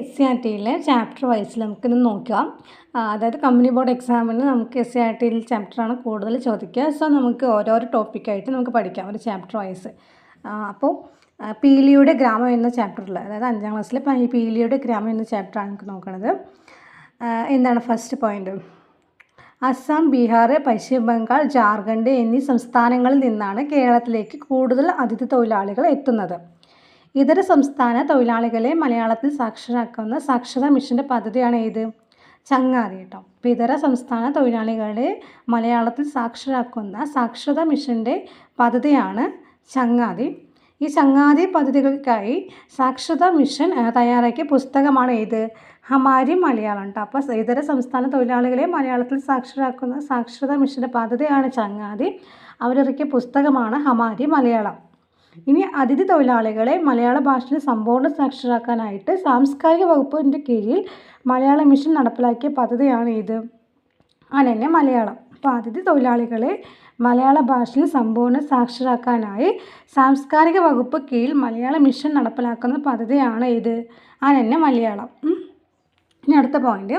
S C R ടിയിലെ chapter വൈസിൽ നമുക്കിന്ന് നോക്കാം. അതായത് കമ്പനി ബോർഡ് എക്സാമിന് നമുക്ക് എസ് സി ആർ ടിയിൽ ചാപ്റ്ററാണ് കൂടുതൽ ചോദിക്കുക. സോ നമുക്ക് ഓരോരോ ടോപ്പിക്കായിട്ട് നമുക്ക് പഠിക്കാം ഒരു ചാപ്റ്റർ വൈസ് അപ്പോൾ പീലിയുടെ ഗ്രാമം എന്ന ചാപ്റ്ററിൽ അതായത് അഞ്ചാം ക്ലാസ്സിലെ പീലിയുടെ ഗ്രാമം എന്ന ചാപ്റ്ററാണ് നമുക്ക് നോക്കുന്നത് എന്താണ് ഫസ്റ്റ് പോയിന്റ് അസം ബീഹാർ പശ്ചിമ ബംഗാൾ ജാർഖണ്ഡ് എന്നീ സംസ്ഥാനങ്ങളിൽ നിന്നാണ് കേരളത്തിലേക്ക് കൂടുതൽ അതിഥി തൊഴിലാളികൾ എത്തുന്നത്. ഇതര സംസ്ഥാന തൊഴിലാളികളെ മലയാളത്തിൽ സാക്ഷരരാക്കുന്ന സാക്ഷരതാ മിഷന്റെ പദ്ധതിയാണ് ഏത്? ചങ്ങാതി കേട്ടോ. അപ്പോൾ ഇതര സംസ്ഥാന തൊഴിലാളികളെ മലയാളത്തിൽ സാക്ഷരരാക്കുന്ന സാക്ഷരതാ മിഷന്റെ പദ്ധതിയാണ് ചങ്ങാതി. ഈ ചങ്ങാതി പദ്ധതികൾക്കായി സാക്ഷരതാ മിഷൻ തയ്യാറാക്കിയ പുസ്തകമാണ് ഏത്? ഹമാരി മലയാളം കേട്ടോ അപ്പോൾ ഇതര സംസ്ഥാന തൊഴിലാളികളെ മലയാളത്തിൽ സാക്ഷരരാക്കുന്ന സാക്ഷരതാ മിഷന്റെ പദ്ധതിയാണ് ചങ്ങാതി. അവരിറക്കിയ പുസ്തകമാണ് ഹമാരി മലയാളം. ഇനി അതിഥി തൊഴിലാളികളെ മലയാള ഭാഷയിൽ സമ്പൂർണ സാക്ഷരാക്കാനായിട്ട് സാംസ്കാരിക വകുപ്പിന്റെ കീഴിൽ മലയാള മിഷൻ നടപ്പിലാക്കിയ പദ്ധതിയാണ് ഇത്. അനന്യ മലയാളം. അപ്പോൾ അതിഥി തൊഴിലാളികളെ മലയാള ഭാഷയിൽ സമ്പൂർണ സാക്ഷരാക്കാനായി സാംസ്കാരിക വകുപ്പ് കീഴിൽ മലയാള മിഷൻ നടപ്പിലാക്കുന്ന പദ്ധതിയാണ് ഇത്. അനന്യ മലയാളം. ഇനി അടുത്ത പോയിന്റ്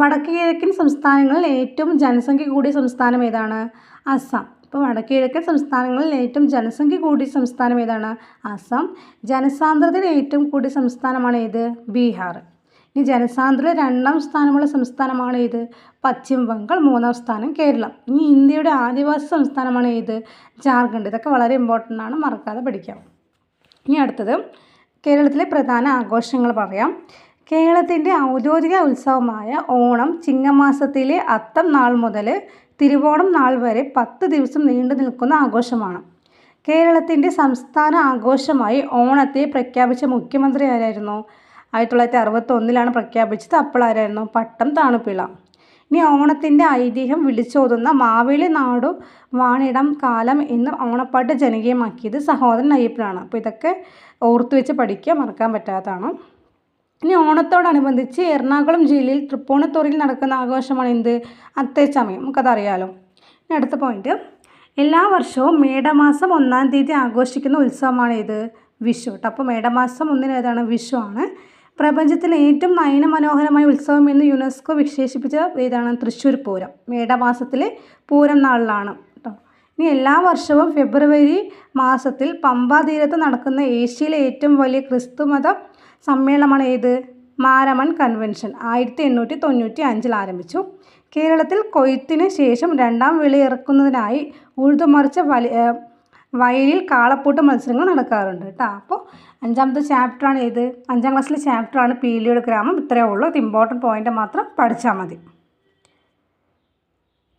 വടക്കു കിഴക്കൻ സംസ്ഥാനങ്ങളിൽ ഏറ്റവും ജനസംഖ്യ കൂടിയ സംസ്ഥാനം ഏതാണ്? അസം. ഇപ്പോൾ വടക്കുകിഴക്കൻ സംസ്ഥാനങ്ങളിൽ ഏറ്റവും ജനസംഖ്യ കൂടിയ സംസ്ഥാനം ഏതാണ്? അസം. ജനസാന്ദ്രതയിൽ ഏറ്റവും കൂടിയ സംസ്ഥാനമാണ് ഏത്? ബീഹാർ. ഇനി ജനസാന്ദ്രത രണ്ടാം സ്ഥാനമുള്ള സംസ്ഥാനമാണ് ഏത്? പശ്ചിമ ബംഗാൾ മൂന്നാം സ്ഥാനം കേരളം. ഇനി ഇന്ത്യയുടെ ആദിവാസി സംസ്ഥാനമാണ് ഏത്? ജാർഖണ്ഡ്. ഇതൊക്കെ വളരെ ഇമ്പോർട്ടന്റ് ആണ്. മറക്കാതെ പഠിക്കാം. ഇനി അടുത്തത്. കേരളത്തിലെ പ്രധാന ആഘോഷങ്ങൾ പറയാം. കേരളത്തിന്റെ ഔദ്യോഗിക ഉത്സവമായ ഓണം ചിങ്ങമാസത്തിലെ അത്തം നാൾ മുതൽ തിരുവോണം നാൾ വരെ പത്ത് ദിവസം നീണ്ടു നിൽക്കുന്ന ആഘോഷമാണ്. കേരളത്തിന്റെ സംസ്ഥാന ആഘോഷമായി ഓണത്തെ പ്രഖ്യാപിച്ച മുഖ്യമന്ത്രി ആരായിരുന്നു? ആയിരത്തി തൊള്ളായിരത്തി അറുപത്തൊന്നിലാണ് പ്രഖ്യാപിച്ചത്. അപ്പോൾ ആരായിരുന്നു? പട്ടം താണുപിള്ള. ഇനി ഓണത്തിന്റെ ഐതിഹ്യം വിളിച്ചോതുന്ന മാവേലി നാടു വാണിടം കാലം എന്ന് ഓണപ്പാട്ട് ജനകീയമാക്കിയത് സഹോദരൻ അയ്യപ്പനാണ്. അപ്പോൾ ഇതൊക്കെ ഓർത്തു വെച്ച് പഠിക്കുക മറക്കാൻ പറ്റാത്തതാണ്. ഇനി ഓണത്തോടനുബന്ധിച്ച് എറണാകുളം ജില്ലയിൽ തൃപ്പൂണിത്തുറയിൽ നടക്കുന്ന ആഘോഷമാണ് എന്ത്? അത്തേച്ചമയം നമുക്കതറിയാലോ. ഇനി അടുത്ത പോയിന്റ് എല്ലാ വർഷവും മേടമാസം ഒന്നാം തീയതി ആഘോഷിക്കുന്ന ഉത്സവമാണ് ഇത് വിഷു കേട്ടോ അപ്പോൾ മേടമാസം ഒന്നിന് ഏതാണ്? വിഷു ആണ്. പ്രപഞ്ചത്തിലെ ഏറ്റവും നയനമനോഹരമായ ഉത്സവം എന്ന് യുനെസ്കോ വിശേഷിപ്പിച്ച ഏതാണ്? തൃശ്ശൂർ പൂരം. മേടമാസത്തിലെ പൂരം നാളിലാണ് കേട്ടോ ഇനി എല്ലാ വർഷവും ഫെബ്രുവരി മാസത്തിൽ പമ്പാതീരത്ത് നടക്കുന്ന ഏഷ്യയിലെ ഏറ്റവും വലിയ ക്രിസ്തുമത സമ്മേളനമാണ് ഏത് മാരമൺ കൺവെൻഷൻ ആയിരത്തി എണ്ണൂറ്റി തൊണ്ണൂറ്റി അഞ്ചിൽ ആരംഭിച്ചു. കേരളത്തിൽ കൊയ്ത്തിന് ശേഷം രണ്ടാം വിള ഇറക്കുന്നതിനായി ഉഴുതുമറിച്ച വലി വയലിൽ കാളപ്പൂട്ട് മത്സരങ്ങൾ നടക്കാറുണ്ട് കേട്ടോ അപ്പോൾ അഞ്ചാമത്തെ ചാപ്റ്ററാണ് ഏത് അഞ്ചാം ക്ലാസ്സിലെ ചാപ്റ്ററാണ് പീലിയുടെ ഗ്രാമം. ഇത്രയേ ഉള്ളൂ. ഇത് ഇമ്പോർട്ടന്റ് പോയിന്റ് മാത്രം പഠിച്ചാൽ മതി.